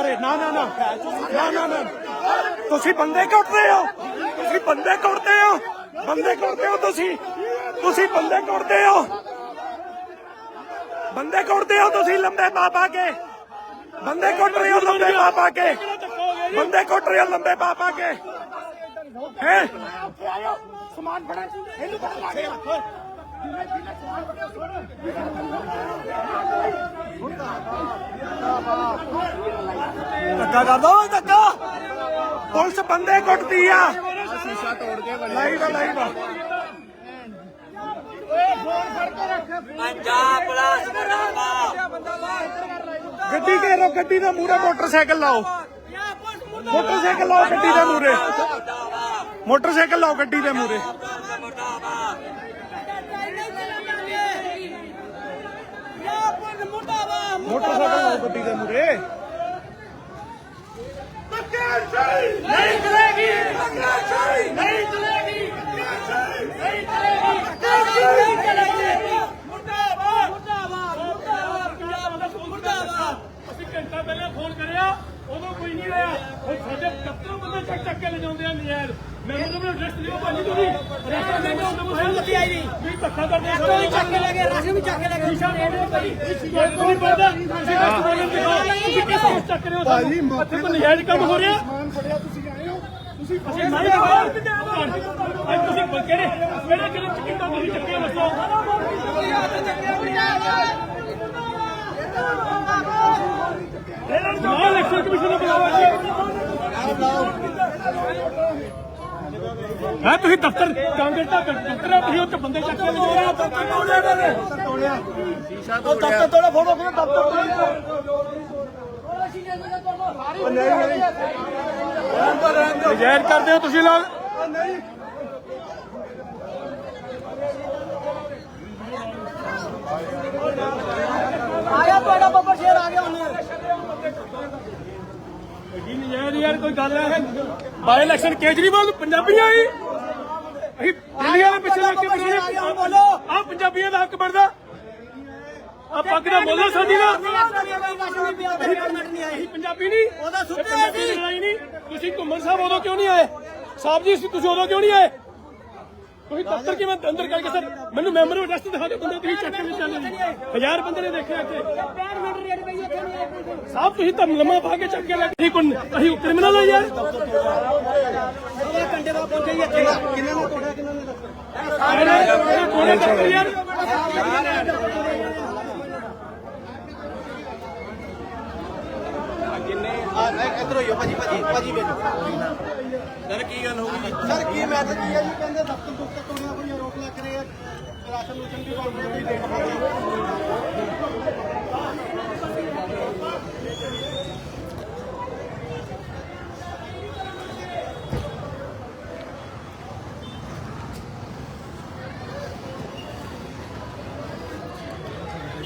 ਅਰੇ ਨਾ ਨਾ ਨਾ ਨਾ ਨਾ ਨਾ ਤੁਸੀਂ ਬੰਦੇ ਕੁੱਟਦੇ ਹੋ, ਤੁਸੀਂ ਬੰਦੇ ਕੁੱਟਦੇ ਹੋ ਬੰਦੇ ਕੁੱਟਦੇ ਹੋ, ਤੁਸੀਂ ਤੁਸੀਂ ਬੰਦੇ ਕੁੱਟਦੇ ਹੋ ਬੰਦੇ ਕੁੱਟਦੇ ਹੋ, ਤੁਸੀਂ ਲੰਬੇ ਪਾ ਕੇ, ਬੰਦੇ ਕੁੱਟ ਰਹੇ ਹੋ, ਲੰਬੇ ਪਾ ਪਾ ਕੇ। ਬੰਦੇ ਕੁੱਟ ਰਹੇ ਲੰਬੇ ਪਾ ਪਾ ਕੇ। ਹੈ? ਸਮਾਨ ਫੜਾ ਇਹਨੂੰ ਪਤਾ ਲੱਗ ਗਿਆ ਧੱਕਾ ਕਰਦਾ ਓਏ ਧੱਕਾ। ਪੁਲਿਸ ਬੰਦੇ ਕੁੱਟਦੀ ਆ। ਸ਼ੀਸ਼ਾ ਤੋੜ ਕੇ ਲਾਈਵ ਲਾਈਵ ਪੰਜਾਬ ਪੁਲਿਸ ਮੁਰਦਾਬਾਦ। ਗੱਡੀ ਘੇਰੋ ਗੱਡੀ ਦੇ ਮੂਹਰੇ ਮੋਟਰਸਾਈਕਲ ਲਾਓ। ਮੋਟਰਸਾਈਕਲ ਲਾਓ ਗੱਡੀ ਦੇ ਮੂਰੇ ਮੋਟਰਸਾਈਕਲ ਲਾਓ ਗੱਡੀ ਦੇ ਮੂਹਰੇ। ਮੋਟਰਸਾਈਕਲ ਲਾਓ ਗੱਡੀ ਦੇ ਮੂਹਰੇ ਨਹੀਂ ਚਲੇਗੀ ਧੱਕਾਸ਼ਾਹੀ ਨਹੀਂ ਚਲੇਗੀ ਧੱਕਾਸ਼ਾਹੀ ਨਹੀਂ ਚਲੇਗੀ ਧੱਕਾਸ਼ਾਹੀ ਨਹੀਂ ਚਲੇਗੀ ਮੁਰਦਾਬਾਦ ਮੁਰਦਾਬਾਦ ਮੁਰਦਾਬਾਦ ਪੰਜਾਬ ਦਾ ਮੁਰਦਾਬਾਦ ਅਸੀਂ ਘੰਟਾ ਪਹਿਲਾਂ ਫੋਨ ਕਰਿਆ ਉਦੋਂ ਕੋਈ ਨਹੀਂ ਆਇਆ ਹੁਣ ਸਾਡੇ 71 ਬੰਦੇ ਚੱਕ ਚੱਕ ਕੇ ਲਿਜਾਉਂਦੇ ਆ ਨਜ਼ਾਇਰ ਮੈਂ ਉਹਨਾਂ ਨੂੰ ਰੈਸਟ ਦਿਓ ਭਾਜੀ ਤੁਸੀਂ ਰੈਸਟ ਦੇ ਦਿਓ ਉਹਨਾਂ ਨੂੰ ਸਾਨੂੰ ਲੱਗੀ ਆਈ ਨਹੀਂ। ਵੀ ਧੱਕਾ ਕਰਦੇ ਆ ਕੋਈ ਚੱਕ ਕੇ ਲੱਗੇ ਰਾਸ਼ਨ ਵੀ ਚੱਕ ਕੇ ਲੱਗੇ ਸ਼ੀਸ਼ਾ ਦੇ ਦਿਓ ਭਾਈ ਨਹੀਂ ਪੜਦਾ ਤੁਸੀਂ ਰੈਸਟ ਬੋਲਣ ਦਿਖਾਓ ਤੁਸੀਂ ਕਿਸ ਚੱਕ ਰਹੇ ਹੋ? ਭਾਜੀ ਇੱਥੇ ਕੋਈ ਨਜ਼ਾਇਰ ਕੰਮ ਹੋ ਰਿਹਾ। ਸਮਾਨ ਫੜਿਆ ਤੁਸੀਂ ਆਏ ਹੋ। ਤੁਸੀਂ ਅਸੀਂ ਨਹੀਂ ਦਿਖਾਓ ਅੱਜ ਤੁਸੀਂ ਕਿਹੜੇ ਕਿਹੜੇ ਕਿਹੜੇ ਚਿੱਟਾ ਤੁਸੀਂ ਚੱਕੇ ਇਹਨਾਂ ਨੂੰ ਇਲੈਕਸ਼ਨ ਕਮਿਸ਼ਨ ਨੂੰ ਬੁਲਾਓ ਜੀ ਹਾਂ ਤੁਸੀਂ ਦਫ਼ਤਰ ਕਾਂਗਰਸ ਦਾ ਦਫ਼ਤਰ ਹੈ ਤੁਸੀਂ ਉੱਥੇ ਬੰਦੇ ਚੱਕ ਕੇ ਹੋ ਦਫ਼ਤਰ ਤੋੜਿਆ ਨੇ ਸ਼ੀਸ਼ਾ ਉਹ ਦਫ਼ਤਰ ਤੋੜਾ ਫੋਟੋ ਕਿਹਨੇ ਦਫ਼ਤਰ ਤੋੜਾ ਨਜਾਇਜ਼ ਕਰਦੇ ਹੋ ਤੁਸੀਂ ਲੋਕ? ਆਇਆ ਤੁਹਾਡਾ ਬੱਬਰ ਸ਼ੇਰ ਆ ਗਿਆ ਉਹਨੇ ਕੀ ਨਜਾਇਜ਼ ਯਾਰ ਕੋਈ ਗੱਲ ਹੈ ਬਾਈ ਇਲੈਕਸ਼ਨ ਕੇਜਰੀਵਾਲ ਨੂੰ ਪੰਜਾਬੀਆਂ ਹੀ। ਅਸੀਂ ਦਿੱਲੀਆਂ ਦੇ ਪਿੱਛੇ ਲੱਗ ਕੇ ਬਣਾਉਣੇ ਬੋਲੋ ਆ ਪੰਜਾਬੀਆਂ ਦਾ ਹੱਕ ਬਣਦਾ। ਆ ਪੱਗ ਦਾ ਬੋਲੋ ਸਾਡੀ ਦਾ। ਅਸੀਂ ਪੰਜਾਬੀ ਨਹੀਂ। ਉਹਦਾ ਸੁੱਤੇ ਪੰਜਾਬੀ ਸੀ। ਲੜਾਈ ਨਹੀਂ। ਤੁਸੀਂ ਘੁੰਮਣ ਸਾਹਿਬ ਉਦੋਂ ਕਿਉਂ ਨਹੀਂ ਆਏ? ਸਾਹਿਬ ਜੀ ਤੁਸੀਂ ਉਦੋਂ ਕਿਉਂ ਨਹੀਂ ਆਏ? ਤੁਸੀਂ ਦਫ਼ਤਰ ਕਿਵੇਂ ਅੰਦਰ ਕਰਕੇ ਸਰ ਮੈਨੂੰ ਮੈਂਬਰ ਆਫ ਦਿਖਾ ਦਿਓ ਬੰਦੇ ਤੁਸੀਂ ਚੱਕ ਕੇ ਚੱਲੇ ਹਜ਼ਾਰ ਬੰਦੇ ਨੇ ਦੇਖਿਆ ਇੱਥੇ ਸਾਹਿਬ ਤੁਸੀਂ ਤਾਂ ਲੰਮਾ ਪਾ ਕੇ ਚੱਕ ਕੇ ਲੈ ਕੇ ਕੋਈ ਅਸੀਂ ਕ੍ਰਿਮੀਨਲ ਆ ਯਾਰ ਘੰਟੇ ਬਾਅਦ ਪਹੁੰਚੇ ਇੱਥੇ ਕਿੰਨੇ ਨੂੰ ਤੋੜਿਆ ਕਿੰਨੇ ਨੇ ਇਹ ਕੋਲੇ ਚੱਕ ਕੇ ਯਾਰ ਇਧਰ ਭਾਜੀ ਭਾਜੀ ਭਾਜੀ ਵੇਖੋ ਸਰ ਕੀ ਗੱਲ ਹੋ ਗਈ ਸਰ ਕੀ ਮੈਸੇਜ ਕੀ ਹੈ ਜੀ ਕਹਿੰਦੇ ਦਫ਼ਤਰ ਦੁਫ਼ਤਰ ਤੋੜਿਆ ਕੋਈ ਰੋਕ ਲੱਗ ਰਹੇ। ਆ ਰਾਸ਼ਨ ਰੂਸ਼ਨ ਵੀ ਵੰਡ ਰਹੇ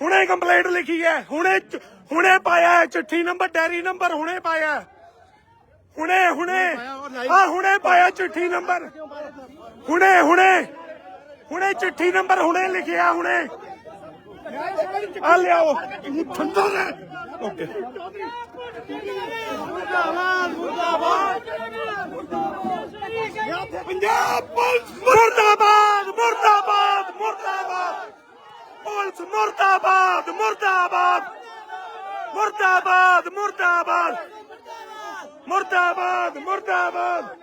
ਹੁਣੇ ਕੰਪਲੇਂਟ ਲਿਖੀ ਹੈ ਹੁਣੇ ਚ- ਹੁਣੇ ਪਾਇਆ ਹੈ ਚਿੱਠੀ ਨੰਬਰ ਡੈਰੀ ਨੰਬਰ ਹੁਣੇ ਪਾਇਆ ਹੈ। ਹੁਣੇ ਹੁਣੇ ਆ ਹੁਣੇ ਪਾਇਆ ਚਿੱਠੀ ਨੰਬਰ ਹੁਣੇ ਹੁਣੇ ਹੁਣੇ ਚਿੱਠੀ ਨੰਬਰ ਹੁਣੇ ਲਿਖਿਆ ਹੁਣੇ ਆ ਲਿਆਓ ਠੰਡਾ ਹੈ ਓਕੇ ਪੰਜਾਬ ਪੁਲਿਸ ਮੁਰਦਾਬਾਦ ਮੁਰਦਾਬਾਦ ਮੁਰਦਾਬਾਦ ਪੁਲਿਸ ਮੁਰਦਾਬਾਦ ਮੁਰਦਾਬਾਦ ਮੁਰਦਾਬਾਦ ਮੁਰਦਾਬਾਦ ਮੁਰਦਾਬਾਦ ਮੁਰਦਾਬਾਦ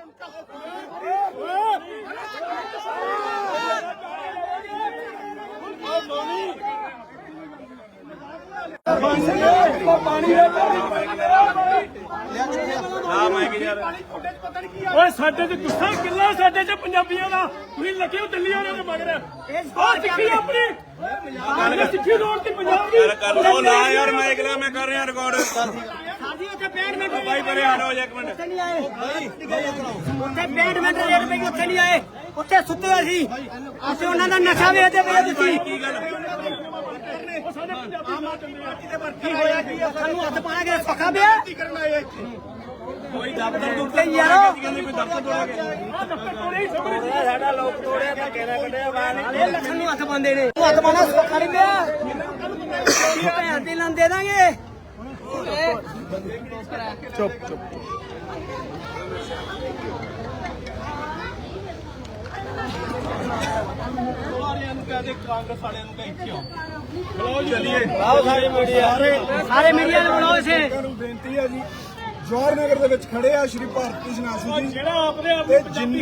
ਓਏ ਸਾਡੇ ਤੇ ਗੁੱਸਾ ਕਿੱਲਾ ਸਾਡੇ ਚ ਪੰਜਾਬੀਆਂ ਦਾ। ਤੁਸੀਂ ਲੱਗੇ ਹੋ ਦਿੱਲੀ ਵਾਲਿਆਂ ਦੇ ਮਗਰ। ਆ ਸਿੱਖੀ ਆਪਣੀ। ਗੱਲ ਸਿੱਖੀ ਰੋਡ ਤੇ ਪੰਜਾਬ ਦੀ। ਕਰ ਲਓ ਨਾ ਯਾਰ ਮੈਂ ਇਕਲਾ ਮੈਂ ਕਰ ਰਿਹਾ ਰਿਕਾਰਡ ਸਾਡੀ ਉੱਥੇ 65 ਮਿੰਟ ਬਾਈ ਪਰੇ ਹਟੋ ਇੱਕ ਮਿੰਟ। ਉੱਥੇ ਨਹੀਂ ਆਏ। ਉੱਥੇ 65 ਮਿੰਟ ਰੇਟ ਪਈ ਉੱਥੇ ਨਹੀਂ ਆਏ। ਉੱਥੇ ਸੁੱਤੇ ਹੋਏ ਸੀ ਉੱਥੇ ਉਹਨਾਂ ਦਾ ਨਸ਼ਾ ਵੇਚਦੇ ਪਏ ਤੁਸੀਂ। ਕੀ ਗੱਲ? ਕੀ ਹੋਇਆ ਕੀ ਸਾਨੂੰ ਹੱਥ ਪਾਣਾ ਕਿ ਪੱਕਾ ਪਿਆ ਕੋਈ ਦਫ਼ਤਰ ਤੋਂ ਤੇ ਯਾਰ ਕਹਿੰਦੇ ਕੋਈ ਦਫ਼ਤਰ ਤੋੜਾ ਗਿਆ ਸਾਡਾ ਲੋਕ ਤੋੜਿਆ ਤਾਂ ਕਹਿਣਾ ਕੱਢਿਆ ਬਾਹਰ ਇਹ ਲੱਖਾਂ ਨੂੰ ਹੱਥ ਪਾਉਂਦੇ ਨੇ। ਹੱਥ ਪਾਣਾ ਸੌਖਾ ਨਹੀਂ ਪਿਆ। ਭੈਣ ਦੇ ਲਾਂ ਦੇ ਦਾਂਗੇ ਸਾਰੇ ਮੀਡੀਆ ਨੂੰ। ਬੁਲਾਓ ਇਸੇ ਨੂੰ ਬੇਨਤੀ ਹੈ ਜੀ। ਜਵਾਹਰ ਨਗਰ ਦੇ ਵਿੱਚ ਖੜੇ ਆ ਸ਼੍ਰੀ ਭਾਰਤੀ ਜਨਾਸੀ ਜੀ ਜਿਹੜਾ ਆਪਦੇ ਆਪ ਜਿੰਨੀ